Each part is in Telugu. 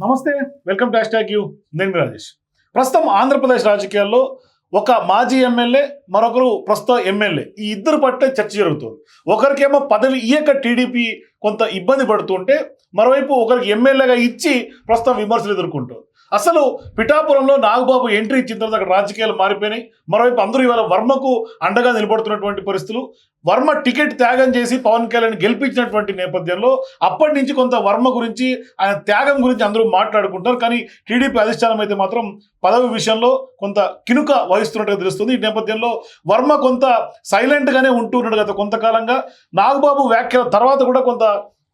నమస్తే వెల్కమ్ టు హ్యాష్ యూ. నేను మీ రాజేష్. ప్రస్తుతం ఆంధ్రప్రదేశ్ రాజకీయాల్లో ఒక మాజీ ఎమ్మెల్యే మరొకరు ప్రస్తుతం ఎమ్మెల్యే. ఈ ఇద్దరు పట్టే చర్చ జరుగుతుంది. ఒకరికేమో పదవి ఇయ్యక టీడీపీ కొంత ఇబ్బంది పడుతుంటే మరోవైపు ఒకరికి ఎమ్మెల్యేగా ఇచ్చి ప్రస్తుతం విమర్శలు ఎదుర్కొంటుంది. అసలు పిఠాపురంలో నాగబాబు ఎంట్రీ ఇచ్చిన తర్వాత అక్కడ రాజకీయాలు మారిపోయినాయి. మరోవైపు అందరూ ఇవాళ వర్మకు అండగా నిలబడుతున్నటువంటి పరిస్థితులు. వర్మ టికెట్ త్యాగం చేసి పవన్ కళ్యాణ్ గెలిపించినటువంటి నేపథ్యంలో అప్పటి నుంచి కొంత వర్మ గురించి ఆయన త్యాగం గురించి అందరూ మాట్లాడుకుంటారు కానీ టీడీపీ అధిష్టానం అయితే మాత్రం పదవి విషయంలో కొంత కినుక వహిస్తున్నట్టుగా తెలుస్తుంది. ఈ నేపథ్యంలో వర్మ కొంత సైలెంట్గానే ఉంటున్నాడు గత కొంతకాలంగా నాగబాబు వ్యాఖ్యల తర్వాత కూడా కొంత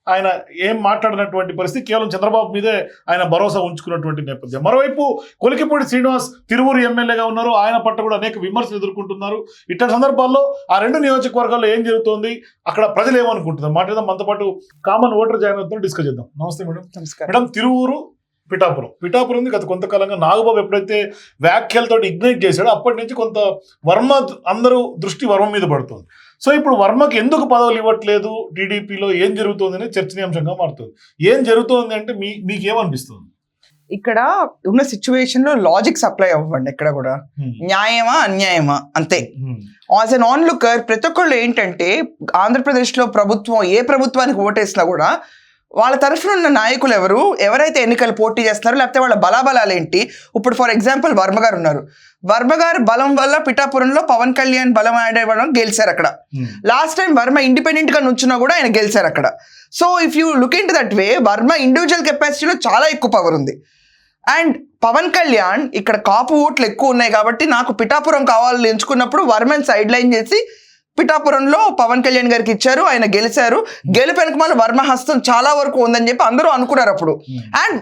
ఆయన ఏం మాట్లాడినటువంటి పరిస్థితి? కేవలం చంద్రబాబు మీదే ఆయన భరోసా ఉంచుకున్నటువంటి నేపథ్యం. మరోవైపు కొలికిపూడి శ్రీనివాస్ తిరువురు ఎమ్మెల్యేగా ఉన్నారు. ఆయన పట్ల కూడా అనేక విమర్శలు ఎదుర్కొంటున్నారు. ఇట్లాంటి సందర్భాల్లో ఆ రెండు నియోజకవర్గాల్లో ఏం జరుగుతోంది? అక్కడ ప్రజలు ఏమనుకుంటున్నారు? మాట్లాడదాం మనతో పాటు కామన్ ఓటర్ జాయిన్ అవుతున్నారు డిస్కస్ చేద్దాం. నమస్తే మేడం. నమస్కారం. మేడం తిరువూరు పిఠాపురం. పిఠాపురం ఉంది గత కొంతకాలంగా. నాగబాబు ఎప్పుడైతే వ్యాఖ్యలతో ఇగ్నైట్ చేశాడో అప్పటి నుంచి కొంత వర్మ అందరూ దృష్టి వర్మ మీద పడుతుంది. సో ఇప్పుడు వర్మకి ఎందుకు పదవులు ఇవ్వట్లేదు టీడీపీలో? ఏం జరుగుతుంది అనేది చర్చనీయాంశంగా మారుతుంది. ఏం జరుగుతుంది అంటే మీ మీకేమనిపిస్తుంది? ఇక్కడ ఉన్న సిచ్యువేషన్లో లాజిక్ సప్లై అవ్వండి ఎక్కడ కూడా. న్యాయమా అన్యాయమా? అంతే. యాజ్ ఎన్ ఆన్ లుకర్ ప్రతి ఒక్కళ్ళు ఏంటంటే ఆంధ్రప్రదేశ్లో ప్రభుత్వం ఏ ప్రభుత్వానికి ఓటేసినా కూడా వాళ్ళ తరఫున ఉన్న నాయకులు ఎవరు ఎవరైతే ఎన్నికలు పోటీ చేస్తున్నారో లేకపోతే వాళ్ళ బలాబలాలు ఏంటి ఇప్పుడు ఫర్ ఎగ్జాంపుల్ వర్మ గారు ఉన్నారు. వర్మ గారు బలం వల్ల పిఠాపురంలో పవన్ కళ్యాణ్ బలం యాడ్ అవ్వడం గెలిచారు అక్కడ. లాస్ట్ టైం వర్మ ఇండిపెండెంట్గా నుంచున్నా కూడా ఆయన గెలిచారు అక్కడ. So if you look in that way Varma individual కెపాసిటీలో చాలా ఎక్కువ పవర్ ఉంది. అండ్ పవన్ కళ్యాణ్ ఇక్కడ కాపు ఓట్లు ఎక్కువ ఉన్నాయి కాబట్టి నాకు పిఠాపురం కావాలని ఎంచుకున్నప్పుడు వర్మన్ సైడ్ లైన్ చేసి పిఠాపురంలో పవన్ కళ్యాణ్ గారికి ఇచ్చారు ఆయన గెలిచారు. గెలుపు వెనకమాల వర్మ హస్తం చాలా వరకు ఉందని చెప్పి అందరూ అనుకున్నారు అప్పుడు. And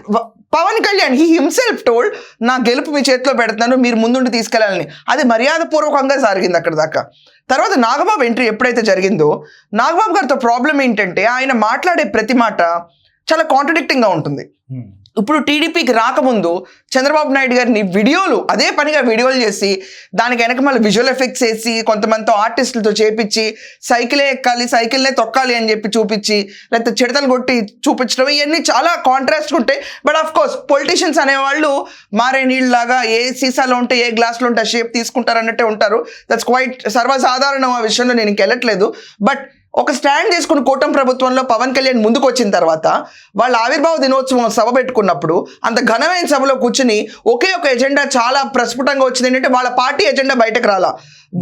Pawan Kalyan he himself told నా గెలుపు మీ చేతిలో పెడతాను మీరు ముందుండి తీసుకెళ్ళాలని. అది మర్యాదపూర్వకంగా జరిగింది అక్కడ దాకా. తర్వాత నాగబాబు ఎంట్రీ ఎప్పుడైతే జరిగిందో నాగబాబు గారితో ప్రాబ్లం ఏంటంటే ఆయన మాట్లాడే ప్రతి మాట చాలా కాంట్రడిక్టింగ్గా ఉంటుంది. ఇప్పుడు టీడీపీకి రాకముందు చంద్రబాబు నాయుడు గారిని వీడియోలు అదే పనిగా వీడియోలు చేసి దానికి వెనక మళ్ళీ విజువల్ ఎఫెక్ట్స్ వేసి కొంతమందితో ఆర్టిస్టులతో చేపించి సైకిలే ఎక్కాలి సైకిల్నే తొక్కాలి అని చెప్పి చూపించి లేకపోతే చిడతలు కొట్టి చూపించడం ఇవన్నీ చాలా కాంట్రాస్ట్ ఉంటాయి. బట్ ఆఫ్ కోర్స్ పొలిటీషియన్స్ అనేవాళ్ళు మారే నీళ్ళలాగా ఏ సీసాలో ఉంటే ఏ గ్లాస్లో ఉంటే షేప్ తీసుకుంటారు అన్నట్టే ఉంటారు. దట్స్ క్వైట్ సర్వసాధారణం ఆ విషయంలో నేను ఇంకెళ్ళట్లేదు బట్ ఒక స్టాండ్ తీసుకుని కూటమి ప్రభుత్వంలో పవన్ కళ్యాణ్ ముందుకు వచ్చిన తర్వాత వాళ్ళ ఆవిర్భావ దినోత్సవం సభ పెట్టుకున్నప్పుడు అంత ఘనమైన సభలో కూర్చుని ఒకే ఒక ఎజెండా చాలా ప్రస్ఫుటంగా వచ్చింది. ఏంటంటే వాళ్ళ పార్టీ ఎజెండా బయటకు రాలా.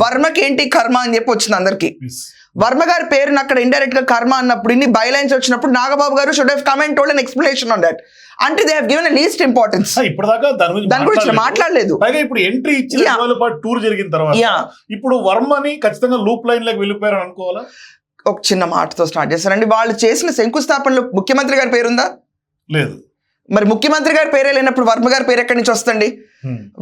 వర్మకి ఏంటి కర్మ అని చెప్పి వచ్చింది అందరికి. వర్మ గారి పేరుని అక్కడ ఇండైరెక్ట్గా కర్మ అన్నప్పుడు ఇన్ని బైలైన్స్ వచ్చినప్పుడు Nagababu garu should have comment told and explanation on that అంటే they have given least importance దాని గురించి దాని గురించి మాట్లాడలేదు. పైగా ఇప్పుడు ఎంట్రీ ఇచ్చిన టూర్ జరిగిన తర్వాత ఇప్పుడు వర్మని ఖచ్చితంగా లూప్ లైన్లోకి వెళ్ళిపోయారని అనుకోవాలా? ఒక చిన్న మాటతో స్టార్ట్ చేస్తారండి. వాళ్ళు చేసిన శంకుస్థాపనలో ముఖ్యమంత్రి గారి పేరుందా? లేదు. మరి ముఖ్యమంత్రి గారి పేరే లేనప్పుడు వర్మ గారి పేరు ఎక్కడి నుంచి వస్తుంది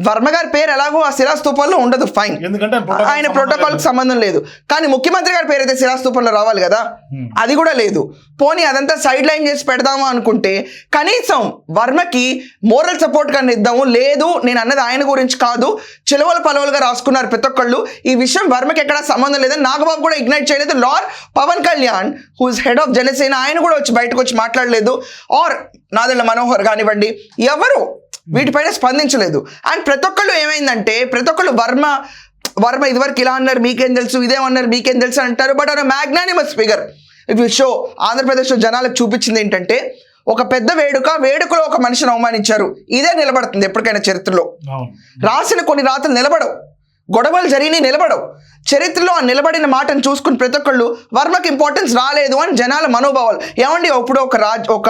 వర్మ గారి పేరు ఎలాగో ఆ శిలాస్తూపంలో ఉండదు ఫైన్ ఎందుకంటే ఆయన ప్రోటోకాల్కి సంబంధం లేదు. కానీ ముఖ్యమంత్రి గారి పేరు అయితే శిలాస్తూపంలో రావాలి కదా? అది కూడా లేదు. పోనీ అదంతా సైడ్ లైన్ చేసి పెడదాము అనుకుంటే కనీసం వర్మకి మోరల్ సపోర్ట్ కానీ ఇద్దాము. లేదు నేను అన్నది ఆయన గురించి కాదు. చిలవలు పలవలుగా రాసుకున్నారు ప్రతి ఒక్కళ్ళు. ఈ విషయం వర్మకి ఎక్కడ సంబంధం లేదని నాగబాబు కూడా ఇగ్నైట్ చేయలేదు. లార్ Pawan Kalyan who's head of Janasena ఆయన కూడా వచ్చి బయటకు వచ్చి మాట్లాడలేదు. ఆర్ నాదెళ్ళ మనోహర్ కానివ్వండి ఎవరు వీటిపైన స్పందించలేదు. అండ్ ప్రతి ఒక్కళ్ళు ఏమైందంటే ప్రతి ఒక్కళ్ళు వర్మ వర్మ ఇదివరకు ఇలా అన్నారు మీకేం తెలుసు ఇదేమన్నారు మీకేం తెలుసు అంటారు but on magnanimous figure if you show ఆంధ్రప్రదేశ్లో జనాలకు చూపించింది ఏంటంటే ఒక పెద్ద వేడుక వేడుకలో ఒక మనిషిని అవమానించారు. ఇదే నిలబడుతుంది ఎప్పటికైనా చరిత్రలో. రాసిన కొన్ని రాతలు నిలబడవు. గొడవలు జరిగినాయి నిలబడవు. చరిత్రలో ఆ నిలబడిన మాటను చూసుకుని ప్రతి ఒక్కళ్ళు వర్మకి ఇంపార్టెన్స్ రాలేదు అని జనాల మనోభావాలు. ఏమండి ఇప్పుడు ఒక రాజ్ ఒక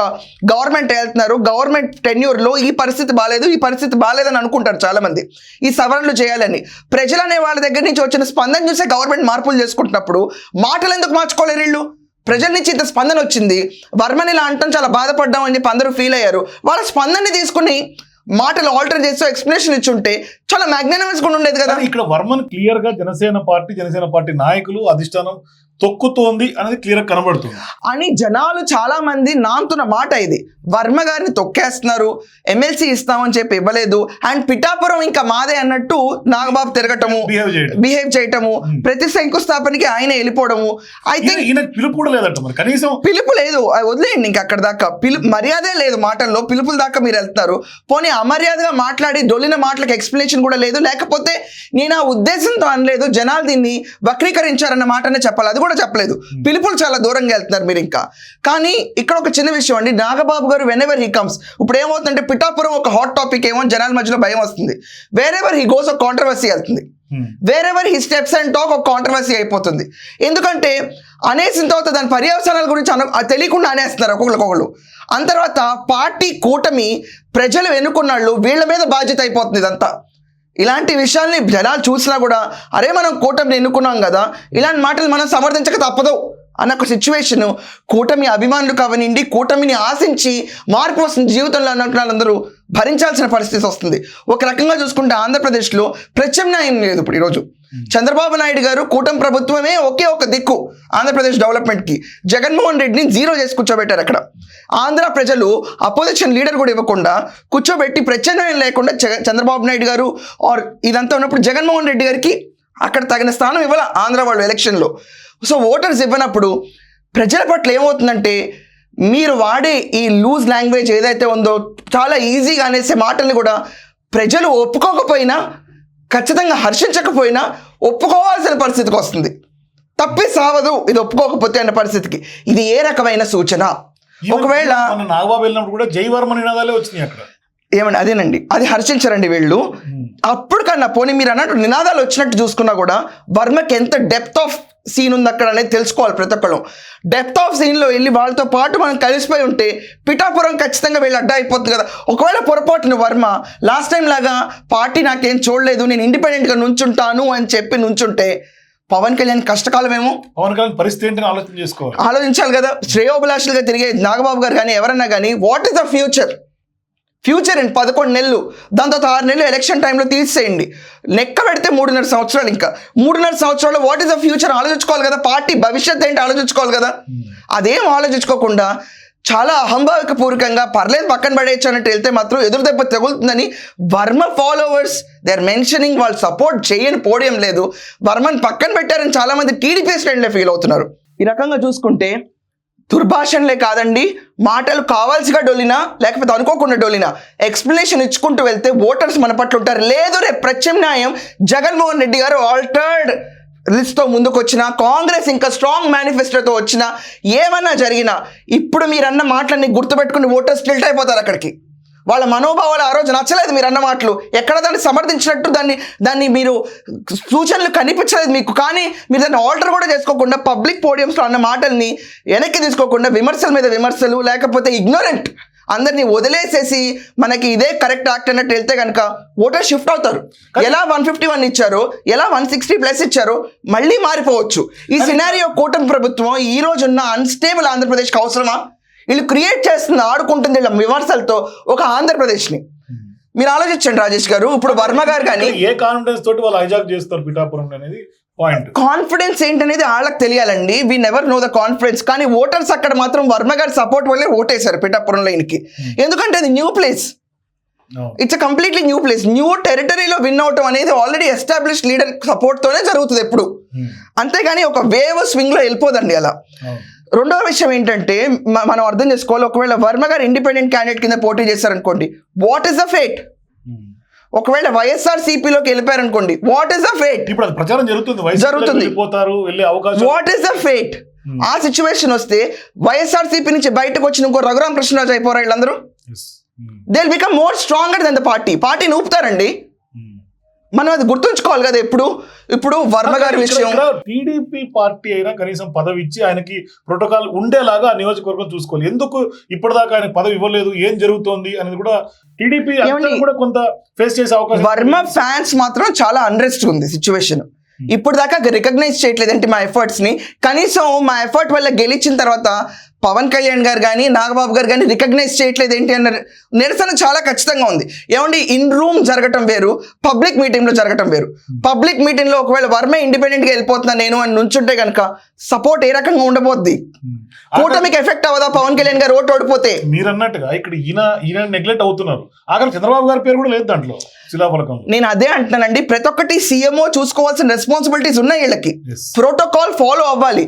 గవర్నమెంట్ వెళ్తున్నారు. గవర్నమెంట్ టెన్యూర్లో ఈ పరిస్థితి బాగాలేదు ఈ పరిస్థితి బాగాలేదని అనుకుంటారు చాలామంది. ఈ సవరణలు చేయాలని. ప్రజలు అనే వాళ్ళ దగ్గర నుంచి వచ్చిన స్పందన చూసే గవర్నమెంట్ మార్పులు చేసుకుంటున్నప్పుడు మాటలు ఎందుకు మార్చుకోలేరు వీళ్ళు? ప్రజల నుంచి ఇంత స్పందన వచ్చింది. వర్మని ఇలా అంటాం చాలా బాధపడ్డాం అని చెప్పి అందరూ ఫీల్ అయ్యారు. వాళ్ళ స్పందనని తీసుకుని మాటలు ఆల్టర్ చేస్తూ ఎక్స్ప్లెనేషన్ ఇచ్చుంటే చాలా మ్యాగ్నానమస్ కూడా ఉండేది కదా. ఇక్కడ వర్మన్ క్లియర్గా జనసేన పార్టీ జనసేన పార్టీ నాయకులు అధిష్టానం తొక్కుతోంది అనేది క్లియర్ కనబడుతుంది. అని జనాలు చాలా మంది నాంతున్న మాట ఇది. వర్మ గారిని తొక్కేస్తున్నారు ఎమ్మెల్సీ ఇస్తామని చెప్పి ఇవ్వలేదు అండ్ పిఠాపురం ఇంకా మాదే అన్నట్టు నాగబాబు తిరగటము బిహేవ్ చేయడం బిహేవ్ చేయటము ప్రతి శంకుస్థాపనకి ఆయన వెళ్ళిపోవడము. ఈయన పిలుపు కూడా లేదంట మరి. కనీసం పిలుపు లేదు. వదిలేయండి ఇంకా అక్కడ దాకా. పిలుపు మర్యాదే లేదు మాటల్లో. పిలుపుల దాకా మీరు వెళ్తున్నారు. పోనీ అమర్యాదగా మాట్లాడి దొల్లిన మాటలకు ఎక్స్ప్లెనేషన్ కూడా లేదు. లేకపోతే నేను ఆ ఉద్దేశంతో అనలేదు. జనాలు దీన్ని వక్రీకరించారన్న మాటనే చెప్పాలి. అది కూడా చెప్పలేదు. పిలుపులు చాలా దూరంగా వెళ్తున్నారు మీరు ఇంకా. కానీ ఇక్కడ ఒక చిన్న విషయం అండి. నాగబాబు గారు వెన్ ఎవర్ హీ కమ్స్ ఇప్పుడు ఏమవుతుందంటే పిఠాపురం ఒక హాట్ టాపిక్ ఏమో జనాల మధ్యలో భయం వస్తుంది. వేరెవర్ హీ గోస్ ఒక కాంట్రవర్సీ వెళ్తుంది. Wherever he steps and talk ఒక కాంట్రవర్సీ అయిపోతుంది. ఎందుకంటే అనేసిన తర్వాత దాని పర్యవసానాల గురించి అన తెలియకుండా అనేస్తున్నారు ఒక్కొక్కరు అంత తర్వాత పార్టీ కూటమి ప్రజలు ఎన్నుకున్నాళ్ళు వీళ్ళ మీద బాధ్యత అయిపోతుంది ఇదంతా. ఇలాంటి విషయాల్ని జనాలు చూసినా కూడా అరే మనం కూటమిని ఎన్నుకున్నాం కదా ఇలాంటి మాటలు మనం సమర్థించక తప్పదు అన్న ఒక సిచ్యువేషన్ కూటమి అభిమానులు కావనండి కూటమిని ఆశించి మార్పు వస్తుంది జీవితంలో అన్నట్టు భరించాల్సిన పరిస్థితి వస్తుంది. ఒక రకంగా చూసుకుంటే ఆంధ్రప్రదేశ్లో ప్రత్యామ్నాయం లేదు ఇప్పుడు ఈరోజు. Hmm. చంద్రబాబు నాయుడు గారు కూటమి ప్రభుత్వమే ఒకే ఒక దిక్కు ఆంధ్రప్రదేశ్ డెవలప్మెంట్కి. జగన్మోహన్ రెడ్డిని జీరో చేసి కూర్చోబెట్టారు అక్కడ. ఆంధ్ర ప్రజలు అపోజిషన్ లీడర్ కూడా ఇవ్వకుండా కూర్చోబెట్టి ప్రత్యామ్నాయం లేకుండా చంద్రబాబు నాయుడు గారు ఆర్ ఇదంతా ఉన్నప్పుడు జగన్మోహన్ రెడ్డి గారికి అక్కడ తగిన స్థానం ఇవ్వాల ఆంధ్ర వాళ్ళు ఎలక్షన్లో. సో ఓటర్స్ ఇవ్వనప్పుడు ప్రజల పట్ల ఏమవుతుందంటే మీరు వాడే ఈ లూజ్ లాంగ్వేజ్ ఏదైతే ఉందో చాలా ఈజీగా అనేసే మాటల్ని కూడా ప్రజలు ఒప్పుకోకపోయినా ఖచ్చితంగా హర్షించకపోయినా ఒప్పుకోవాల్సిన పరిస్థితికి వస్తుంది. తప్పి సావదు ఇది ఒప్పుకోకపోతే అన్న పరిస్థితికి. ఇది ఏ రకమైన సూచన? ఒకవేళ నాగబాబు వెళ్ళినప్పుడు కూడా జై వర్మ నినాదాలే వచ్చినాయి అక్కడ. ఏమండి అదేనండి. అది హర్షించరండి వీళ్ళు. అప్పుడు కన్నా పోనీ మీరు అన్నట్టు నినాదాలు వచ్చినట్టు చూసుకున్నా కూడా వర్మకి ఎంత డెప్త్ ఆఫ్ సీన్ ఉంది అక్కడ అనేది తెలుసుకోవాలి ప్రతి ఒక్కళ్ళు. డెప్త్ ఆఫ్ సీన్లో వెళ్ళి వాళ్ళతో పాటు మనం కలిసిపోయి ఉంటే పిఠాపురం ఖచ్చితంగా వీళ్ళు అడ్డా అయిపోతుంది కదా. ఒకవేళ పొరపాటున వర్మ లాస్ట్ టైం లాగా పార్టీ నాకేం చూడలేదు నేను ఇండిపెండెంట్గా నుంచుంటాను అని చెప్పి నుంచుంటే పవన్ కళ్యాణ్ కష్టకాలమేమో? పవన్ కళ్యాణ్ పరిస్థితి ఏంటని ఆలోచన చేసుకోవాలి. ఆలోచించాలి కదా. శ్రేయోభిలాషులుగా తిరిగే నాగబాబు గారు కానీ ఎవరన్నా కానీ what is the future future అండి పదకొండు నెలలు. దాని తర్వాత ఆరు నెలలు ఎలక్షన్ టైంలో తీసేయండి. లెక్క పెడితే మూడున్నర సంవత్సరాలు ఇంకా. మూడున్నర సంవత్సరాలు వాట్ ఈస్ ద ఫ్యూచర్ ఆలోచించుకోవాలి కదా. పార్టీ భవిష్యత్ ఏంటి ఆలోచించుకోవాలి కదా. అదేం ఆలోచించుకోకుండా చాలా అహంభావిక పూర్వకంగా పర్లేదు పక్కన పడేయచ్చు అన్నట్టు వెళ్తే మాత్రం ఎదురు దెబ్బ తగులుతుందని Varma followers they are mentioning వాళ్ళు సపోర్ట్ చేయని పోడియం లేదు. వర్మని పక్కన పెట్టారని చాలా మంది టీడీపీ శ్రేణులే ఫీల్ అవుతున్నారు. ఈ రకంగా చూసుకుంటే దుర్భాషణలే కాదండి. మాటలు కావాల్సిగా డొలినా లేకపోతే అనుకోకుండా డొలినా. ఎక్స్ప్లెనేషన్ ఇచ్చుకుంటూ వెళ్తే ఓటర్స్ మన పట్ల ఉంటారు. లేదు రేపు ప్రత్యామ్నాయం జగన్మోహన్ రెడ్డి గారు ఆల్టర్డ్ లిస్ట్తో ముందుకు వచ్చిన కాంగ్రెస్ ఇంకా స్ట్రాంగ్ మేనిఫెస్టోతో వచ్చిన ఏమన్నా జరిగినా ఇప్పుడు మీరన్న మాటలన్నీ గుర్తుపెట్టుకుని ఓటర్స్ టిల్ట్ అయిపోతారు అక్కడికి. వాళ్ళ మనోభావాలు ఆ రోజు నచ్చలేదు మీరు అన్న మాటలు. ఎక్కడ దాన్ని సమర్థించినట్టు దాన్ని దాన్ని మీరు సూచనలు కనిపించలేదు మీకు. కానీ మీరు దాన్ని ఆల్టర్ కూడా చేసుకోకుండా పబ్లిక్ పోడియంస్లో అన్న మాటల్ని వెనక్కి తీసుకోకుండా విమర్శల మీద విమర్శలు లేకపోతే ఇగ్నోరెంట్ అందరినీ వదిలేసేసి మనకి ఇదే కరెక్ట్ యాక్ట్ అన్నట్టు వెళ్తే కనుక ఓటర్ షిఫ్ట్ అవుతారు. ఎలా వన్ ఫిఫ్టీ వన్ ఇచ్చారో ఎలా వన్ సిక్స్టీ ప్లస్ ఇచ్చారో మళ్ళీ మారిపోవచ్చు. ఈ సినారియో కూటమి ప్రభుత్వం ఈ రోజు ఉన్న అన్స్టేబుల్ ఆంధ్రప్రదేశ్కి అవసరమా? వీళ్ళు క్రియేట్ చేస్తుంది ఆడుకుంటుంది వీళ్ళ విమర్శలతో ఒక ఆంధ్రప్రదేశ్ని. మీరు ఆలోచించండి రాజేష్ గారు ఇప్పుడు వర్మ గారు కానీ ఏ కాన్ఫిడెన్స్ తోటి వాళ్ళు హైజాక్ చేస్తారు పిఠాపురం అనేది పాయింట్ కాన్ఫిడెన్స్ ఏంటనేది వాళ్ళకి తెలియాలండి. We never know the confidence కానీ ఓటర్స్ అక్కడ మాత్రం వర్మ గారి సపోర్ట్ వల్లే ఓటేశారు పిఠాపురం లైన్కి. ఎందుకంటే అది new place it's a completely new place new టెరిటరీలో win అవటం అనేది ఆల్రెడీ ఎస్టాబ్లిష్ లీడర్ సపోర్ట్తోనే జరుగుతుంది ఎప్పుడు. అంతేగాని ఒక వేవ్ స్వింగ్లో వెళ్ళిపోదండి అలా. రెండవ విషయం ఏంటంటే మనం అర్థం చేసుకోవాలి. ఒకవేళ వర్మ గారు ఇండిపెండెంట్ క్యాండిడేట్ కింద పోటీ చేశారనుకోండి వాట్ ఈస్ ద ఫేట్ ఒకవేళ వైఎస్ఆర్ సిపిలోకి వెళ్ళిపోయారనుకోండి వాట్ ఈస్ ద ఫేట్ ఇప్పుడు అది ప్రచారం జరుగుతుంది. జరుగుతుంది. వెళ్ళిపోతారు వెళ్ళే అవకాశం వాట్ ఈస్ ద ఫేట్ ఆ సిచ్యువేషన్ వస్తే వైఎస్ఆర్సీపీ నుంచి బయటకు వచ్చిన ఇంకో రఘురామ కృష్ణరాజు అయిపోరా వీళ్ళందరూ. They become more stronger than the party పార్టీని ఊపుతారండి. మనం అది గుర్తుంచుకోవాలి కదా ఎప్పుడు? ఇప్పుడు వర్మ గారి విషయం. టీడీపీ పార్టీ అయినా కనీసం పదవి ఇచ్చి ఆయనకి ప్రోటోకాల్ ఉండేలాగా నియోజకవర్గం చూసుకోవాలి. ఎందుకు ఇప్పటిదాకా ఆయన పదవి ఇవ్వలేదు? ఏం జరుగుతోంది అనేది కూడా టీడీపీ? కూడా కొంత ఫేస్ చేసే అవకాశం వర్మ ఫ్యాన్స్ మాత్రం చాలా అన్రెస్ట్ ఉంది సిచ్యువేషన్ ఇప్పుడు దాకా రికగ్నైజ్ చేయట్లేదు అంటే మా ఎఫర్ట్స్ని. కనీసం మా ఎఫర్ట్ వల్ల గెలిచిన తర్వాత పవన్ కళ్యాణ్ గారు కానీ నాగబాబు గారు కానీ రికగ్నైజ్ చేయట్లేదు ఏంటి అన్న నిరసన చాలా ఖచ్చితంగా ఉంది. ఏమండి ఇన్ రూమ్ జరగటం వేరు పబ్లిక్ మీటింగ్లో జరగటం వేరు. పబ్లిక్ మీటింగ్లో ఒకవేళ వర్మే ఇండిపెండెంట్గా వెళ్ళిపోతున్నా నేను అని నుంచుంటే కనుక సపోర్ట్ ఏ రకంగా ఉండబోద్ది? కూటమికి ఎఫెక్ట్ అవ్వదా పవన్ కళ్యాణ్ గారు ఓటు ఓడిపోతే? మీరు అన్నట్టుగా ఇక్కడ ఈయన ఈయన నెగ్లెక్ట్ అవుతున్నారు. ఆఖరి చంద్రబాబు గారి పేరు కూడా లేదు దాంట్లో నేను అదే అంటున్నానండి ప్రతి ఒక్కటి సీఎంఓ చూసుకోవాల్సిన రెస్పాన్సిబిలిటీస్ ఉన్నాయి వీళ్ళకి. ప్రోటోకాల్ ఫాలో అవ్వాలి.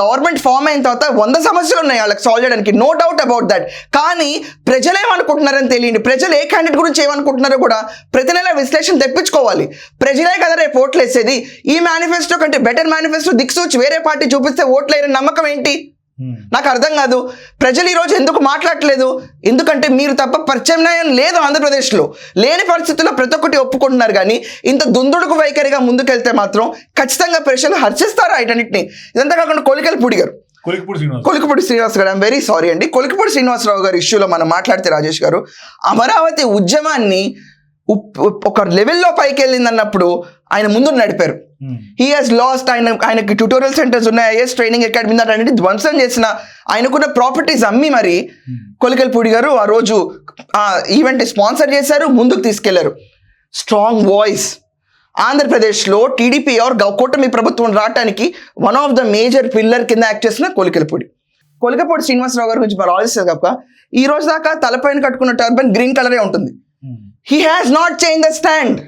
గవర్నమెంట్ ఫామ్ అయిన తర్వాత వంద సమస్యలు ఉన్నాయి వాళ్ళకి సాల్వ్ చేయడానికి. నో డౌట్ అబౌట్ దట్ కానీ ప్రజలు ఏమనుకుంటున్నారని తెలియండి. ప్రజలు ఏ క్యాండిడేట్ గురించి ఏమనుకుంటున్నారో కూడా ప్రతి నెల విశ్లేషణ తెప్పించుకోవాలి. ప్రజలే కదా రేపు ఓట్లు వేసేది. ఈ మేనిఫెస్టో కంటే బెటర్ మేనిఫెస్టో దిక్సూచి వేరే పార్టీ చూపిస్తే ఓట్లు వేయని నమ్మకం ఏంటి? Hmm. నాకు అర్థం కాదు. ప్రజలు ఈరోజు ఎందుకు మాట్లాడట్లేదు? ఎందుకంటే మీరు తప్ప ప్రత్యామ్నాయం లేదు ఆంధ్రప్రదేశ్లో. లేని పరిస్థితుల్లో ప్రతి ఒక్కటి ఒప్పుకుంటున్నారు కానీ ఇంత దుందుడుకు వైఖరిగా ముందుకెళ్తే మాత్రం ఖచ్చితంగా ప్రజలు హర్షిస్తారు వీటన్నిటిని? ఇదంతా కాకుండా కొలికలు పుడిగారు కొలికిపూడి శ్రీనివాస్ కొలికపూడి శ్రీనివాస్ గారు ఐమ్ వెరీ సారీ అండి. కొలికపూడి శ్రీనివాసరావు గారి ఇష్యూలో మనం మాట్లాడితే రాజేష్ గారు అమరావతి ఉద్యమాన్ని ఒక లెవెల్లో పైకి వెళ్ళింది అన్నప్పుడు ఆయన ముందు నడిపారు. Hmm. హీ హాజ్ లాస్ట్ ఆయన ఆయనకి ట్యూటోరియల్ సెంటర్స్ ఉన్నాయి ఐఎస్ ట్రైనింగ్ అకాడమీ అన్నిటి ధ్వంసం చేసిన ఆయనకున్న ప్రాపర్టీస్ అమ్మి మరి కొలికల్పూడి గారు ఆ రోజు ఆ ఈవెంట్ స్పాన్సర్ చేశారు ముందుకు తీసుకెళ్ళారు. స్ట్రాంగ్ వాయిస్ ఆంధ్రప్రదేశ్లో టీడీపీ ఆర్ కూటమి ప్రభుత్వం రావడానికి one of the major pillar కింద యాక్ట్ చేసిన కొలికలపూడి. కొలికపూడి శ్రీనివాసరావు గారి గురించి మరి ఆలోచిస్తారు కనుక ఈ రోజు దాకా తలపైన కట్టుకున్న టర్బన్ గ్రీన్ కలరే ఉంటుంది. He has not change the stand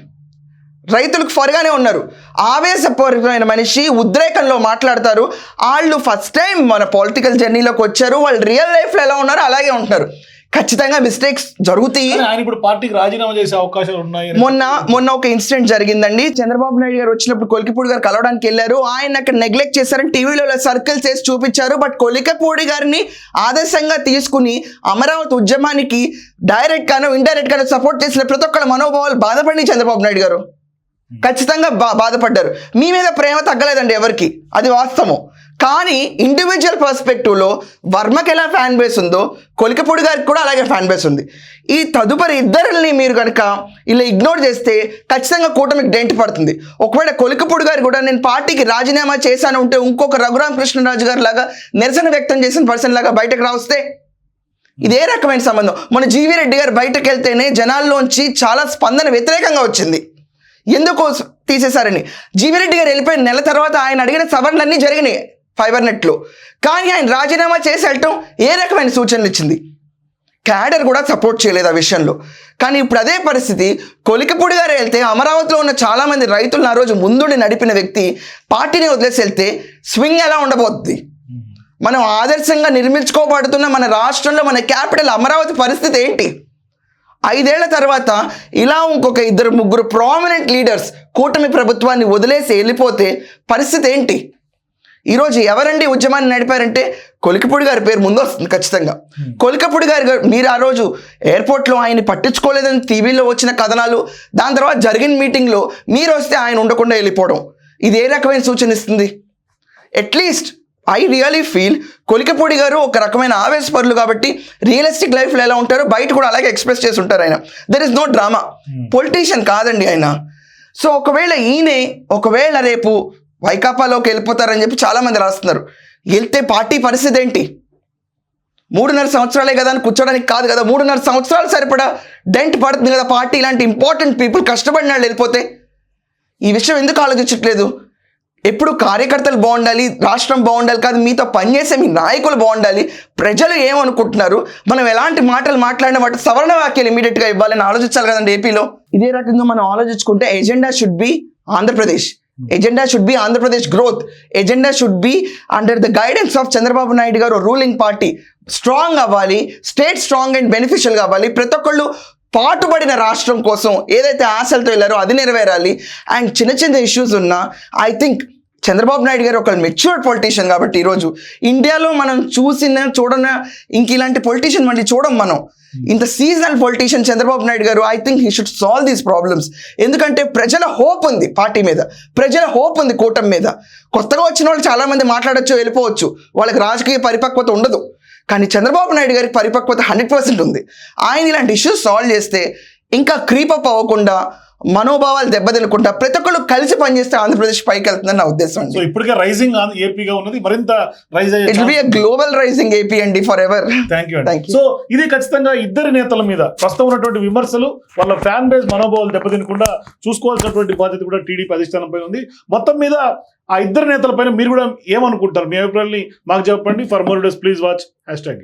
రైతులకు ఫర్గానే ఉన్నారు. ఆవేశపూరితమైన మనిషి ఉద్రేకంలో మాట్లాడతారు. వాళ్ళు ఫస్ట్ టైం మన పొలిటికల్ జర్నీలోకి వచ్చారు. వాళ్ళు రియల్ లైఫ్లో ఎలా ఉన్నారో? అలాగే ఉంటున్నారు. ఖచ్చితంగా మిస్టేక్స్ జరుగుతాయి. ఆయన ఇప్పుడు పార్టీకి రాజీనామా చేసే అవకాశాలు ఉన్నాయి మొన్న మొన్న ఒక ఇన్సిడెంట్ జరిగిందండి. చంద్రబాబు నాయుడు గారు వచ్చినప్పుడు కొలికిపూడి గారు కలవడానికి వెళ్ళారు. ఆయన అక్కడ నెగ్లెక్ట్ చేశారని టీవీలో సర్కిల్స్ చేసి చూపించారు. బట్ కొలికపూడి గారిని ఆదర్శంగా తీసుకుని అమరావతి ఉద్యమానికి డైరెక్ట్ గాను ఇండైరెక్ట్ గాను సపోర్ట్ చేసిన ప్రతి ఒక్కళ్ళ మనోభావాలు బాధపడి చంద్రబాబు నాయుడు గారు. ఖచ్చితంగా బా బాధపడ్డారు. మీ మీద ప్రేమ తగ్గలేదండి ఎవరికి. అది వాస్తవం. కానీ ఇండివిజువల్ పర్స్పెక్టివ్లో వర్మకి ఎలా ఫ్యాన్ బేస్ ఉందో కొలికపూడి గారికి కూడా అలాగే ఫ్యాన్ బేస్ ఉంది. ఈ తదుపరి ఇద్దరిని మీరు కనుక ఇలా ఇగ్నోర్ చేస్తే ఖచ్చితంగా కూటమికి డెంట్ పడుతుంది. ఒకవేళ కొలికపూడి గారు కూడా నేను పార్టీకి రాజీనామా చేశాను ఉంటే ఇంకొక రఘురామ కృష్ణరాజు గారు లాగా నిరసన వ్యక్తం చేసిన పర్సన్ లాగా బయటకు రావస్తే ఇదే రకమైన సంబంధం? మన జీవీ రెడ్డి గారు బయటకు వెళ్తేనే జనాల్లోంచి చాలా స్పందన వ్యతిరేకంగా వచ్చింది. ఎందుకు తీసేశారని? జీవిరెడ్డి గారు వెళ్ళిపోయిన నెల తర్వాత ఆయన అడిగిన సవరణలన్నీ జరిగినాయి. ఫైబర్ నెట్లో. కానీ ఆయన రాజీనామా చేసి వెళ్ళటం ఏ రకమైన సూచనలు ఇచ్చింది? క్యాడర్ కూడా సపోర్ట్ చేయలేదు ఆ విషయంలో. కానీ ఇప్పుడు అదే పరిస్థితి కొలికపూడి గారు వెళ్తే అమరావతిలో ఉన్న చాలామంది రైతులను ఆ రోజు ముందుండి నడిపిన వ్యక్తి పార్టీని వదిలేసి వెళ్తే స్వింగ్ ఎలా ఉండబోతుంది మనం ఆదర్శంగా నిర్మించుకోబడుతున్న మన రాష్ట్రంలో మన క్యాపిటల్ అమరావతి పరిస్థితి ఏంటి? ఐదేళ్ళ తర్వాత ఇలా ఇంకొక ఇద్దరు ముగ్గురు ప్రామినెంట్ లీడర్స్ కూటమి ప్రభుత్వాన్ని వదిలేసి వెళ్ళిపోతే పరిస్థితి ఏంటి? ఈరోజు ఎవరండి ఉద్యమాన్ని నడిపారంటే కొలికపూడి గారి పేరు ముందు వస్తుంది ఖచ్చితంగా. కొలికపూడి గారి మీరు ఆ రోజు ఎయిర్పోర్ట్లో ఆయన్ని పట్టించుకోలేదని టీవీలో వచ్చిన కథనాలు దాని తర్వాత జరిగిన మీటింగ్లో మీరు వస్తే ఆయన ఉండకుండా వెళ్ళిపోవడం ఇది ఏ రకమైన సూచన ఇస్తుంది? At least I really feel Kolikapudi garu ఒక రకమైన ఆవేశపరులు కాబట్టి రియలిస్టిక్ లైఫ్లో ఎలా ఉంటారో బయట కూడా అలాగే ఎక్స్ప్రెస్ చేసి ఉంటారు ఆయన. There is no drama politician కాదండి ఆయన. సో ఒకవేళ ఈయనే ఒకవేళ రేపు వైకాపాలోకి వెళ్ళిపోతారని చెప్పి చాలామంది రాస్తున్నారు. వెళ్తే పార్టీ పరిస్థితి ఏంటి? మూడున్నర సంవత్సరాలే కదా అని కూర్చోడానికి కాదు కదా. మూడున్నర సంవత్సరాలు సరిపడా డెంట్ పడుతుంది కదా పార్టీ ఇలాంటి ఇంపార్టెంట్ పీపుల్ కష్టపడిన వాళ్ళు వెళ్ళిపోతే? ఈ విషయం ఎందుకు ఆలోచించట్లేదు? ఎప్పుడు కార్యకర్తలు బాగుండాలి రాష్ట్రం బాగుండాలి కాదు మీతో పనిచేసే మీ నాయకులు బాగుండాలి ప్రజలు ఏమనుకుంటున్నారు? మనం ఎలాంటి మాటలు మాట్లాడిన వాటి సవరణ వాక్యాలు ఇమీడియట్గా ఇవ్వాలని ఆలోచించాలి కదండి ఏపీలో? ఇదే రకంగా మనం ఆలోచించుకుంటే agenda should be Andhra Pradesh. Agenda should be Andhra Pradesh growth agenda should be under the guidance of Chandrababu Naidu garu ruling party strong అవ్వాలి స్టేట్ స్ట్రాంగ్ అండ్ బెనిఫిషియల్ అవ్వాలి. ప్రతి ఒక్కళ్ళు పాటుపడిన రాష్ట్రం కోసం ఏదైతే ఆశలతో వెళ్ళారో అది నెరవేరాలి. అండ్ చిన్న చిన్న ఇష్యూస్ ఉన్నా ఐ థింక్ చంద్రబాబు నాయుడు గారు ఒక మెచ్యూర్డ్ పొలిటీషియన్ కాబట్టి ఈరోజు ఇండియాలో మనం చూసిన చూడన ఇంక ఇలాంటి పొలిటీషియన్ మళ్ళీ చూడం మనం. ఇంత seasonal politician Chandrababu Naidu garu I think he should solve these problems ఎందుకంటే ప్రజల హోప్ ఉంది పార్టీ మీద. ప్రజల హోప్ ఉంది కూటమి మీద. కొత్తగా వచ్చిన వాళ్ళు చాలా మంది మాట్లాడొచ్చు వెళ్ళిపోవచ్చు. వాళ్ళకి రాజకీయ పరిపక్వత ఉండదు. కానీ చంద్రబాబు నాయుడు గారికి పరిపక్వత హండ్రెడ్ పర్సెంట్ ఉంది. ఆయన ఇలాంటి ఇష్యూస్ సాల్వ్ చేస్తే ఇంకా క్రీపప్ అవ్వకుండా మనోభావాలు దెబ్బతినకుండా ప్రతి ఒక్కళ్ళు కలిసి పనిచేస్తే ఆంధ్రప్రదేశ్ పైకి వెళ్తుందని నా ఉద్దేశం సో అండి ఇప్పటికే రైజింగ్ ఏపీగా ఉన్నది. మరింత rise it be global rising AP అండి for ever thank you Thank you. So ఇది ఖచ్చితంగా ఇద్దరి నేతల మీద ప్రస్తుతం ఉన్నటువంటి విమర్శలు వాళ్ళ ఫ్యాన్ బేస్ మనోభావాలు దెబ్బతినకుండా చూసుకోవాల్సినటువంటి బాధ్యత కూడా టీడీపీ అధిష్టానం పైన ఉంది. మొత్తం మీద ఆ ఇద్దరు నేతల పైన మీరు కూడా ఏమనుకుంటారు? మీ అభిప్రాయాన్ని మాకు చెప్పండి. For more days please watch hashtag